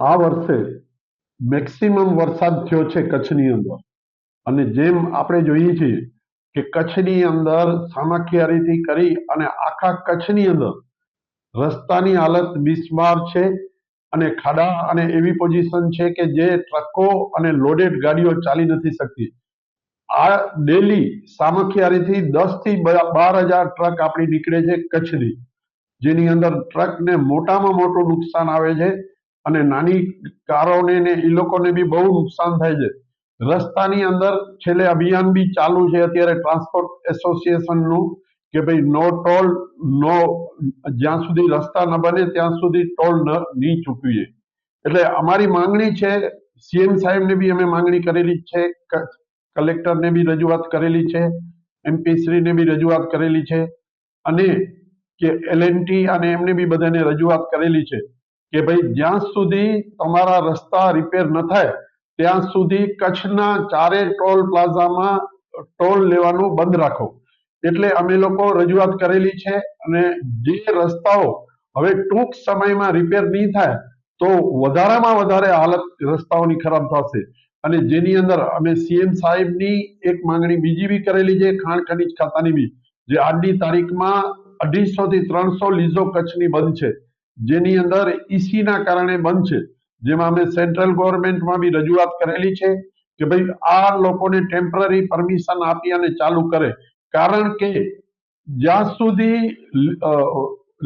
આ વર્ષે મેક્સિમમ વરસાદ થયો છે કચ્છની અંદર. અને જેમ આપણે જોઈએ છીએ કે કચ્છની અંદર સામાખિયારીથી કરી અને આખા કચ્છની અંદર રસ્તાની હાલત બિસ્માર છે અને ખાડા અને એવી પોઝિશન છે કે જે ટ્રકો અને લોડેડ ગાડીઓ ચાલી નથી શકતી. આ ડેલી સામખિયારીથી દસથી બાર હજાર ટ્રક આપણી નીકળે છે કચ્છની. જેની અંદર ટ્રકને મોટામાં મોટું નુકસાન આવે છે અને નાની કારોને ને એ લોકોને બી બહુ નુકસાન થાય છે. રસ્તાની અંદર છેલ્લે અભિયાન બી ચાલુ છે. અત્યારે ટ્રાન્સપોર્ટ એસોસિએશનનું કે ભાઈ નો ટોલ, નો, જ્યાં સુધી રસ્તા ન બને ત્યાં સુધી ટોલ ન, નહીં ચૂકવીએ એટલે અમારી માંગણી છે, સીએમ સાહેબને બી અમે માંગણી કરેલી છે કલેક્ટરને બી રજૂઆત કરેલી છે એમપી શ્રીને બી રજૂઆત કરેલી છે અને કે એલએનટી અને એમને બી બધાને રજૂઆત કરેલી છે. કે ભાઈ જ્યાં સુધી તમારા રસ્તા રિપેર ન થાય, ત્યાં સુધી કચ્છના ચારે ટોલ પ્લાઝામાં ટોલ લેવાનું બંધ રાખો. એટલે અમે લોકો રજૂઆત કરેલી છે અને જે રસ્તાઓ હવે ટૂંક સમયમાં રિપેર નહીં થાય, તો વધારામાં વધારે હાલત રસ્તાઓની ખરાબ થશે. અને જેની અંદર અમે સીએમ સાહેબની એક માંગણી બીજી બી કરેલી છે, ખાણ ખનીજ ખાતાની બી, જે આજની તારીખમાં અઢીસો થી ત્રણસો લીઝો કચ્છની બંધ છે. જેની અંદર ઈસીના કારણે બંધ છે. જેમાં અમે સેન્ટ્રલ ગવર્મેન્ટમાં બી રજૂઆત કરેલી છે કે ભાઈ આ લોકોને ટેમ્પરરી પરમિશન આપી અને ચાલુ કરે. કારણ કે જ્યાં સુધી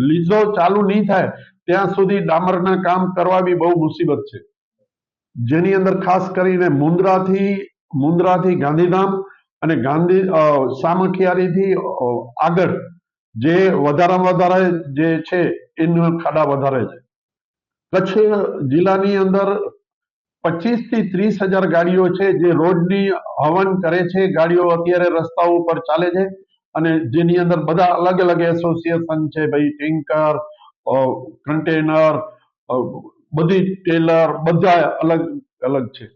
લીઝો ચાલુ નહીં થાય, ત્યાં સુધી ડામરના કામ કરવા બી બહુ મુસીબત છે. જેની અંદર ખાસ કરીને મુન્દ્રાથી મુન્દ્રાથી ગાંધીધામ અને ગાંધી સામખિયારીથી આગળ જે વધારામાં વધારે જે છે એનું ખાડા વધારે છે. કચ્છ જિલ્લાની અંદર પચીસથી ત્રીસ હજાર ગાડીઓ છે, જે રોડની હવન કરે છે. ગાડીઓ અત્યારે રસ્તા ઉપર ચાલે છે અને જેની અંદર બધા અલગ અલગ એસોસિએશન છે, ભાઈ ટેન્કર કન્ટેનર બધી ટેલર, બધા અલગ અલગ છે.